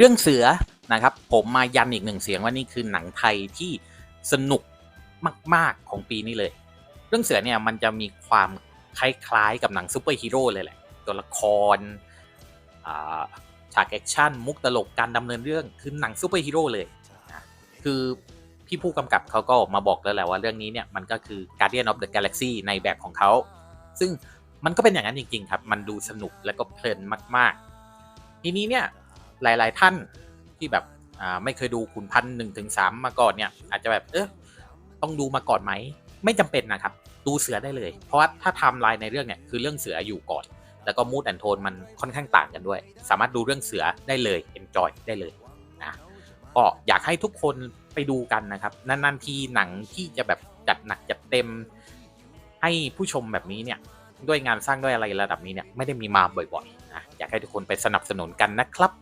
เรื่องเสือนะครับ ผมมายันอีกหนึ่งเสียงว่านี่คือหนังไทยที่สนุกมาก ๆ ของปีนี้เลย เรื่องเสือเนี่ยมันจะมีความคล้ายๆกับหนังซูเปอร์ฮีโร่เลยแหละ ตัวละครฉากแอคชั่นมุกตลกการดำเนินเรื่องคือหนังซูเปอร์ฮีโร่เลยนะคือพี่ผู้กำกับเขาก็ออกมาบอกแล้วแหละว่าเรื่องนี้เนี่ยมันก็คือ Guardian of the Galaxy ในแบบของเขา ซึ่งมันก็เป็นอย่างนั้นจริง ๆ ครับ มันดูสนุกแล้วก็เพลินมาก ๆ ทีนี้เนี่ย หลาย ๆ ท่านที่แบบไม่เคยดูขุนพันหนึ่งถึงสามมาก่อนเนี่ย อาจจะแบบเออต้องดูมาก่อนไหม ไม่จำเป็นนะครับ ดูเสือได้เลย เพราะว่าถ้าไทม์ไลน์ในเรื่องเนี่ยคือเรื่องเสืออยู่ก่อน แล้วก็มูดแอนโทนมันค่อนข้างต่างกันด้วย สามารถดูเรื่องเสือได้เลย enjoy ได้เลยนะก็อยากให้ทุกคนไปดูกันนะครับนานๆทีหนังที่จะแบบจัดหนักจัดเต็ม ให้ผู้ชมแบบนี้เนี่ยด้วยงานสร้างด้วยอะไรระดับนี้เนี่ยไม่ได้มีมาบ่อยๆนะอยากให้ทุกคนไปสนับสนุนกันนะครับ